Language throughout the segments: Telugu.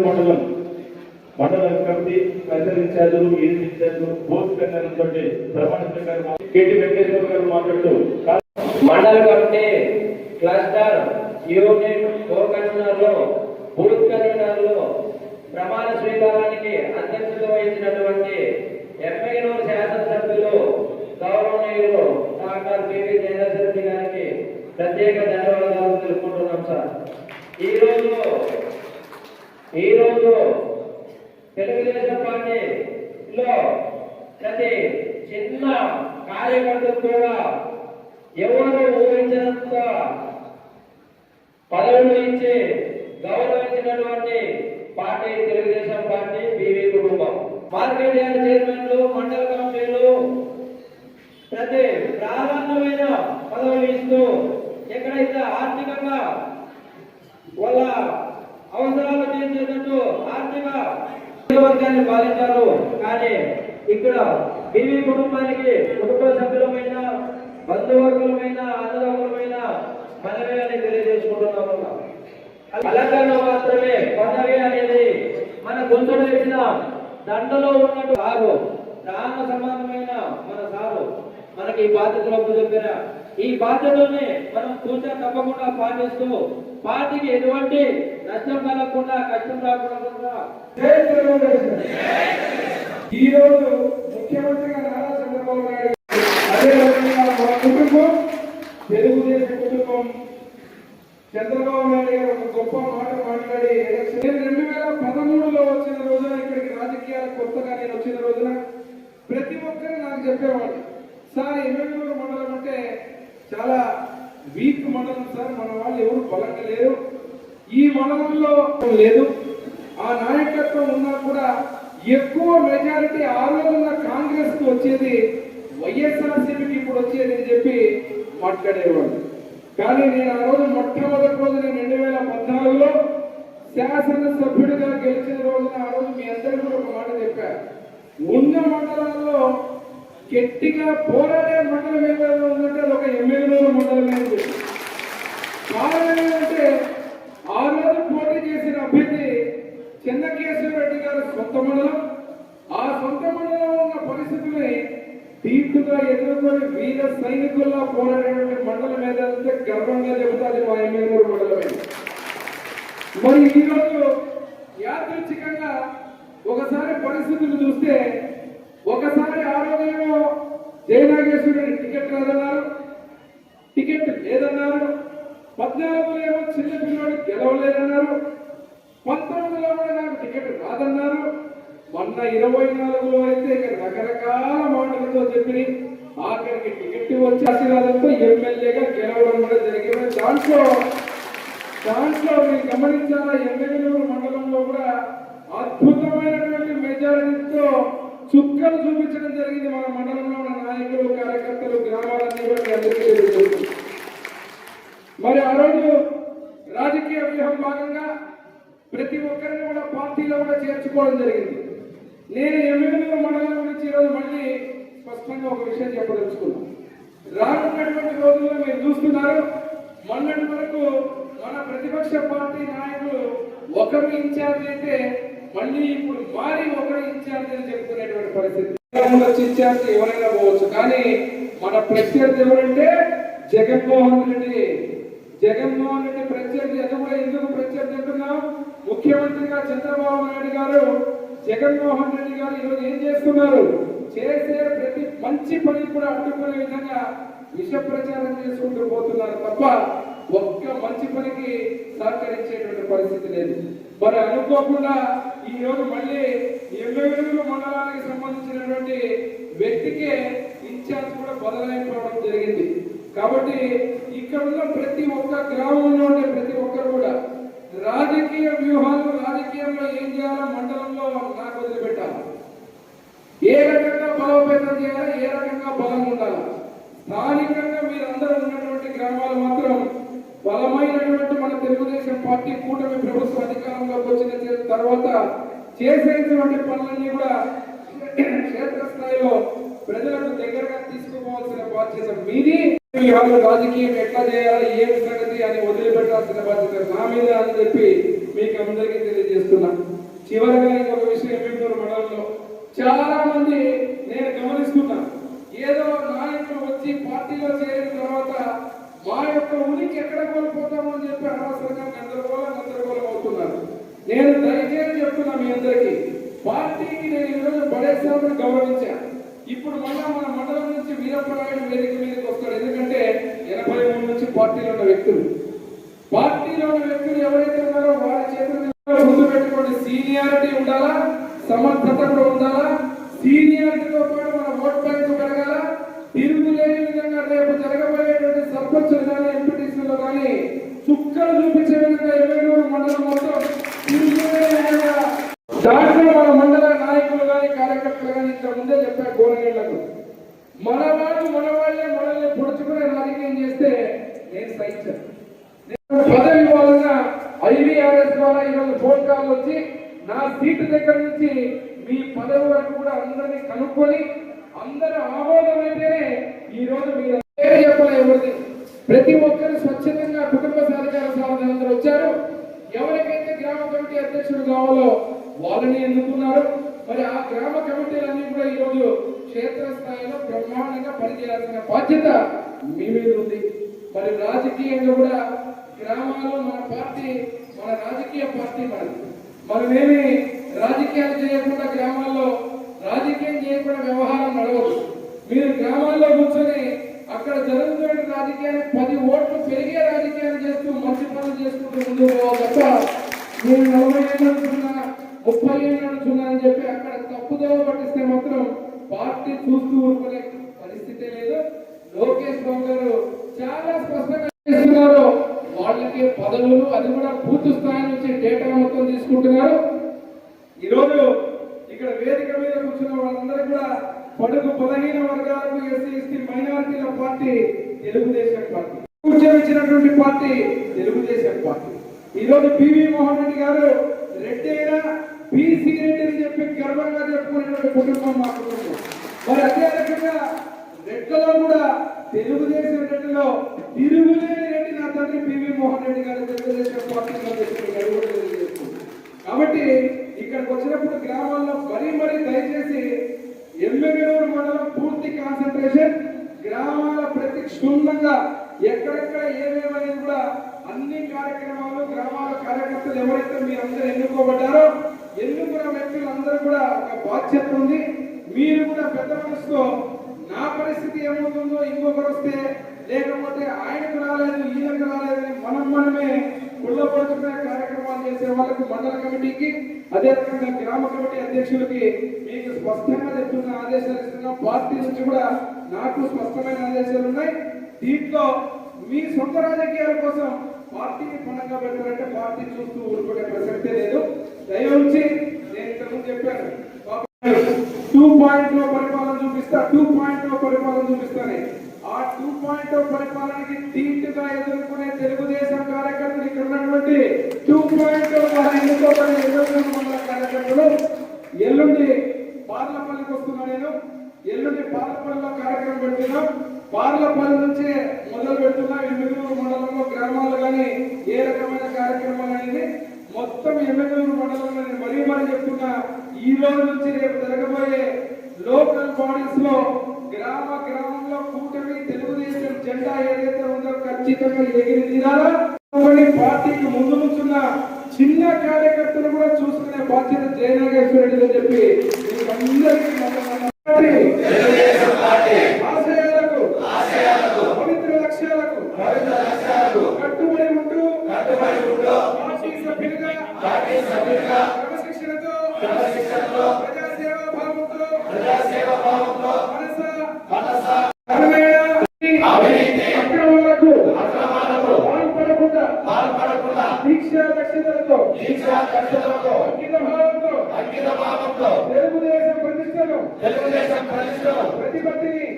మండలం మండల కమిటీ స్పెషల్ ఇన్ఛార్జులు ఈడీ ఇన్ఛార్జులు బోర్డు కన్వీనర్లతో ప్రమాణ కేటీ వెంకటేశ్వర గారు మాట్లాడుతూ మండల కమిటీ క్లస్టర్ యూనిట్ కో కన్వీనర్లు బూత్ కన్వీనర్లు ప్రమాణ స్వీకారానికి అధ్యక్షత వహించినటువంటి ఎమ్మెల్యేలు శాసనసభ్యులు గౌరవనీయులు డాక్టర్ పివి జయదర్శి గారికి ప్రత్యేక ధన్యవాదాలు తెలుపుకుంటున్నాం సార్ ఈరోజు ఈరోజు తెలుగుదేశం పార్టీలో ప్రతి చిన్న కార్యకర్తకు కూడా ఎవరు ఊహించినంత పదవులు ఇచ్చి గౌరవించినటువంటి పార్టీ తెలుగుదేశం పార్టీ బీవీ కుటుంబం. మార్కెట్ యార్డ్ చైర్మన్లు మండల కమిటీలు ప్రతి ప్రాధాన్యమైన పదవులు ఇస్తూ ఎక్కడైతే ఆర్థికంగా వాళ్ళ అవసరాలు తీర్చేటట్టు ఆర్థిక వర్గాన్ని పాలించారు కానీ ఇక్కడ బీవీ కుటుంబానికి కుటుంబ సభ్యులమైన బంధువర్గులమైన అన్నదమ్ములమైన మనమే అని తెలియజేసుకుంటున్నాము. అలంకరణ మాత్రమే పదవి అనేది మన గొంతుడు వేసిన దండలో ఉన్నట్టు సారు దాన సమానమైన మన సారు. మనకి ఈ బాధ్యతలు అప్పచెప్పిన ఈ బాధ్యతల్ని మనం కూర్చొని తప్పకుండా పాటిస్తూ పార్టీకి ఎటువంటి నష్టం కలగకుండా కష్టం రాకుండా జై ఈ రోజు ముఖ్యమంత్రిగా నారా చంద్రబాబు నాయుడు అదేవిధంగా మా కుటుంబం తెలుగుదేశం కుటుంబం చంద్రబాబు నాయుడు గారు ఒక గొప్ప మాట మాట్లాడి ఎలక్షన్ నేను రెండు వేల పదమూడులో వచ్చిన రోజున ఇక్కడికి రాజకీయాలు కొత్తగా నేను వచ్చిన రోజున ప్రతి ఒక్కరు నాకు చెప్పేవాడు సార్ ఎమ్మెల్యేల మండలం అంటే చాలా వీక్ మండలం సార్ మన వాళ్ళు ఎవరు బలంగా లేరు ఈ మండలంలో లేదు ఆ నాయకత్వం ఉన్నా కూడా ఎక్కువ మెజారిటీ ఆ రోజున్న కాంగ్రెస్కు వచ్చేది వైఎస్ఆర్సీపీకి ఇప్పుడు వచ్చేది అని చెప్పి మాట్లాడేవాడు కానీ నేను ఆ రోజు మొట్టమొదటి రోజు నేను రెండు వేల పద్నాలుగులో శాసనసభ్యుడిగా గెలిచిన రోజున ఆ రోజు మీ అందరికీ కూడా ఒక మాట చెప్పారు. ఉన్న మండలాల్లో గట్టిగా పోరాడే మండలం ఏదైనా ఉందంటే అది ఒక ఎమ్మెల్యేల మండలమే అని చెప్పి కారణం ఏంటంటే ఆ రోజు పోటీ చేసిన అభ్యర్థి చెన్నకేశ్వరరెడ్డి గారి సొంత మండలం ఆ సొంత మండలంలో ఉన్న పరిస్థితుల్ని తీర్పుగా ఎదుర్కొని వీర సైనికుల్లా పోరాడేటువంటి మండలం ఏదంటే గర్వంగా చెబుతాది మా ఎమ్మెల్యే మండలమే మరి ఈరోజు యాదృచ్ఛికంగా ఒకసారి పరిస్థితులు చూస్తే ఒకసారి ఆరోగ్యంలో జయనాగేశ్వరుడి టికెట్ రాదన్నారు. టికెట్ లేదన్నారు. పద్నాలుగులో ఏమో చిన్న పిల్లవాడు గెలవలేదన్నారు. పంతొమ్మిదిలో కూడా నాకు టికెట్ రాదన్నారు. మొన్న ఇరవై నాలుగులో అయితే రకరకాల మాటలతో చెప్పి ఆఖరికి టికెట్ వచ్చి ఆశీర్వాదంతో ఎమ్మెల్యేగా గెలవడం కూడా జరిగింది. దాంట్లో దాంట్లో మీరు గమనించాలా ఎమ్మెల్యేలు మండలంలో కూడా అద్భుతమైనటువంటి మెజారిటీతో చుక్కలు చూపించడం జరిగింది మన మండలంలో ఉన్న నాయకులు కార్యకర్తలు గ్రామాలన్నీ కూడా అందరికీ మరి ఆ రోజు రాజకీయ వ్యూహం భాగంగా ప్రతి ఒక్కరిని కూడా పార్టీలో కూడా చేర్చుకోవడం జరిగింది. నేను ఎమ్మెల్యే మండలం గురించి ఈరోజు మళ్ళీ స్పష్టంగా ఒక విషయం చెప్పదలుచుకున్నాను. రానున్నటువంటి రోజుల్లో మీరు చూస్తున్నారు మొన్నటి వరకు మన ప్రతిపక్ష పార్టీ నాయకులు ఒకరు ఇన్ఛార్జ్ అయితే మళ్ళీ ఇప్పుడు వారి ఒకరు ఇన్ఛార్జ్ అని చెప్పుకునేటువంటి పరిస్థితి. వచ్చి ఇన్ఛార్జ్ ఎవరైనా పోవచ్చు. కానీ మన ప్రత్యర్థి ఎవరంటే జగన్మోహన్ రెడ్డి. జగన్మోహన్ రెడ్డి ప్రత్యర్థి అది ఎందుకు ప్రత్యర్థి అంటున్నాం? ముఖ్యమంత్రిగా చంద్రబాబు నాయుడు గారు జగన్మోహన్ రెడ్డి గారు ఈరోజు ఏం చేస్తున్నారు? చేసే ప్రతి మంచి పని కూడా అడ్డుకునే విధంగా విష ప్రచారం చేసుకుంటూ పోతున్నారు తప్ప ఒక్క మంచి పనికి సహకరించేటువంటి పరిస్థితి లేదు. మరి అనుకోకుండా ఈ రోజు మళ్ళీ ఎమ్మెల్యేలు మండలానికి సంబంధించినటువంటి వ్యక్తికే ఇన్ఛార్జ్ కూడా బదలైపోవడం జరిగింది. కాబట్టి ఇక్కడ ఉన్న ప్రతి ఒక్క గ్రామంలో ఉండే ప్రతి ఒక్కరు కూడా రాజకీయ వ్యూహాలు రాజకీయంలో ఏం చేయాలో మండలంలో నాకు వదిలిపెట్టాలి. ఏ రకంగా బలోపేతం చేయాలి ఏ రకంగా బలం ఉండాలి. స్థానికంగా మీరందరూ ఉన్నటువంటి గ్రామాలు మాత్రం బలమైనటువంటి మన తెలుగుదేశం పార్టీ కూటమి ప్రభుత్వం అధికారంలోకి వచ్చిన తర్వాత చేసేటువంటి పనులన్నీ కూడా క్షేత్రస్థాయిలో ప్రజలకు దగ్గరగా తీసుకు వాళ్ళు రాజకీయం ఎట్లా చేయాలి ఏం సంగతి అని వదిలిపెట్టాల్సిన బాధ్యత నా మీద అని చెప్పి మీకు అందరికీ తెలియజేస్తున్నా. చివరిగా ఇంకొక విషయం ఏమిటో మండలంలో చాలా మంది నేను గమనిస్తున్నా. ఏదో నాయకులు వచ్చి పార్టీలో చేరిన తర్వాత మా యొక్క ఉనికి ఎక్కడ కోల్పోతామో అని చెప్పి అనవసరంగా గందరగోళం గందరగోళం అవుతున్నారు. నేను దయచేసి చెప్తున్నా మీ అందరికీ. పార్టీకి నేను ఈరోజు బడేశ్వరం గౌరవించా. ఇప్పుడు మళ్ళా మన మండలం నుంచి వీరప్పనాయుడు వేదిక మీదకి వస్తాడు. ఎందుకంటే ఎనభై మూడు నుంచి పార్టీలో ఉన్న వ్యక్తులు. పార్టీలో ఉన్న వ్యక్తులు ఎవరైతే ఉన్నారో వారి చేతుల ముందు పెట్టుకోండి. సీనియారిటీ ఉండాలా? సమర్థత కూడా ఉండాలా? సీనియారిటీతో పాటు మన ఓట్ బ్యాంక్ పెరగాల? జరగబోయేటువంటి కానీ ఎంపీటీసీలో కానీ చుక్కలు చూపించే విధంగా ఎమ్మెల్యేలు మండలం మొత్తం దాంట్లో మన మండల నాయకులు కానీ కార్యకర్తలు కానీ ఇంత ముందే చెప్పారు గోరగేళ్ళకు మన వాళ్ళు మన వాళ్ళే మనల్ని పొడుచుకునే రాజకీయం చేస్తే నేను సహించాను. పదవి వలన ఐవీఆర్ఎస్ ద్వారా ఈరోజు ఫోన్ కాల్ వచ్చి నా సీటు దగ్గర నుంచి మీ పదవి వరకు కూడా అందరినీ కనుక్కొని అందరూ ఆమోదమైతేనే ఈ రోజు మీరు చెప్పలేదు ప్రతి ఒక్కరు స్వచ్ఛందంగా కుటుంబ సహకార సాధన వచ్చారు. ఎవరికైతే గ్రామ కమిటీ అధ్యక్షుడు కావాలో వాళ్ళని ఎన్నుకున్నారు. మరి ఆ గ్రామ కమిటీలన్నీ కూడా ఈరోజు క్షేత్రస్థాయిలో బ్రహ్మాండంగా పనిచేయాల్సిన బాధ్యత మీ మీద ఉంది. మరి రాజకీయంగా కూడా గ్రామాల్లో మన పార్టీ మన రాజకీయ పార్టీ మనది. మనమేమి రాజకీయాలు చేయకుండా గ్రామాల్లో రాజకీయం చేయకుండా వ్యవహారం నడవదు. మీరు గ్రామాల్లో కూర్చొని అక్కడ జరుగుతున్న రాజకీయాన్ని పది ఓట్లు పెరిగే రాజకీయాలు చేస్తూ మంచి పనులు చేసుకుంటూ ముందుకు పోవాలి తప్ప నేను నలభై ఏళ్ళు అనుకున్నా ముప్పై ఏళ్ళు అనుకున్నా అని చెప్పి అక్కడ తప్పుదోవ పట్టిస్తే మాత్రం పార్టీ చూస్తూ ఊరుకునే పరిస్థితి లేదు. లోకేష్ బాబు గారు చాలా స్పష్టంగా చేస్తున్నారు. వాళ్ళకి పదవులు అది కూడా పూర్తి స్థాయి నుంచి డేటా మొత్తం తీసుకుంటున్నారు. ఈరోజు ఇక్కడ వేదిక మీద కూర్చున్న వాళ్ళందరూ కూడా పడుగు బలహీన వర్గాలకు ఎస్సీ ఎస్టీ మైనారిటీల పార్టీ తెలుగుదేశం పార్టీ. కూర్చోవిచ్చినటువంటి పార్టీ తెలుగుదేశం పార్టీ. ఈరోజు పివి మోహన్ రెడ్డి గారు రెడ్డి అయినా బీసీ రెడ్డి అని చెప్పి గర్వంగా చెప్పుకునేటువంటి కుటుంబం మా కుటుంబం మరి అదే రకంగా రెడ్లలో కూడా తెలుగుదేశం రెడ్డిలో తిరుగులేని రెడ్డి నా తండ్రి పివి మోహన్ రెడ్డి గారు తెలుగుదేశం పార్టీలో కాబట్టి ఇక్కడికి వచ్చినప్పుడు గ్రామాల్లో మరీ మరీ దయచేసి ఎమ్మె కాన్సన్ట్రేషన్ గ్రామాల ప్రతి క్షుణ్ణంగా ఎక్కడెక్కడ ఏమేమనేది కూడా అన్ని కార్యక్రమాలు గ్రామాల కార్యకర్తలు ఎవరైతే మీరందరూ ఎన్నుకోబడ్డారో ఎన్నుకున్న వ్యక్తులందరూ కూడా ఒక బాధ్యత ఉంది. మీరు కూడా పెద్ద మనసుతో నా పరిస్థితి ఏమవుతుందో ఇంకొకరు వస్తే లేకపోతే ఆయనకు రాలేదు ఈయనకు రాలేదు అని మనం మనమే కుళ్ళపడుతున్న కార్యక్రమాలు చేసే వాళ్ళకు మండల కమిటీకి అదే రకంగా గ్రామ కమిటీ అధ్యక్షులకి మీకు స్పష్టంగా చెప్తున్న ఆదేశాలు ఇస్తున్నా. పార్టీ నుంచి కూడా నాకు స్పష్టమైన ఆదేశాలు ఉన్నాయి. దీంట్లో మీ సొంత రాజకీయాల కోసం పార్టీని పణంగా పెట్టాలంటే పార్టీ చూస్తూ ఊరుకునే ప్రసక్తే లేదు. దయ నేను ఇంతకుముందు చెప్పాను. టూ పాయింట్లో పరిపాలన చూపిస్తా టూ పాయింట్లో పరిపాలన చూపిస్తానే. ఆ టూ పాయింట్ పరిపాలనకి ధీటుగా ఎదుర్కొనే తెలుగుదేశం కార్యకర్తలు ఇక్కడ ఉన్నటువంటి టూ పాయింట్ ఎన్నుకోబడిన ఎదుర్కొన్న మండల కార్యకర్తలు ఎల్లుండి పార్లపల్లికి వస్తున్నా నేను ఎల్లుండి పార్లపల్లిలో కార్యక్రమం పెడుతున్నాం. పార్లపల్లి నుంచి మొదలు పెడుతున్నా. ఎమ్మెల్యూరు మండలంలో గ్రామాలు కానీ ఏ రకమైన కార్యక్రమాలు అనేది మొత్తం ఎమ్మెల్యూరు మండలంలో నేను మరీ మరీ చెప్తున్నా. ఈ రోజు నుంచి రేపు జరగబోయే లోకల్ బాడీస్లో గ్రామ గ్రామంలో కూటమి తెలుగుదేశం జెండా ఏదైతే ఉందో ఖచ్చితంగా ఎగిరి తీరాలా పార్టీకి ముందు నుంచున్న చిన్న కార్యకర్తలు కూడా చూసుకునే బాధ్యత జయనాగేశ్వర రెడ్డి అని చెప్పి. ఆశయాలకు పవిత్ర లక్ష్యాలకు కట్టుబడి ఉంటూ పార్టీ సభ్యులుగా క్రమశిక్షణతో అంకిత భావంతో తెలుగుదేశం ప్రతిష్టను ప్రతిపత్తిని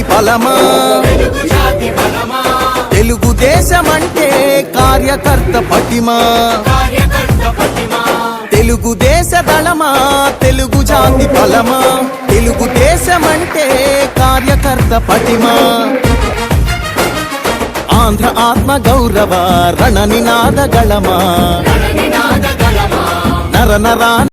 జాతి బలమా? తెలుగుదేశమంటే కార్యకర్త పటిమా? తెలుగుదేశ దళమా? తెలుగు జాతి బలమా? తెలుగుదేశమంటే కార్యకర్త పటిమా? ఆంధ్ర ఆత్మ గౌరవ రణ నినాద గళమా? నర నరా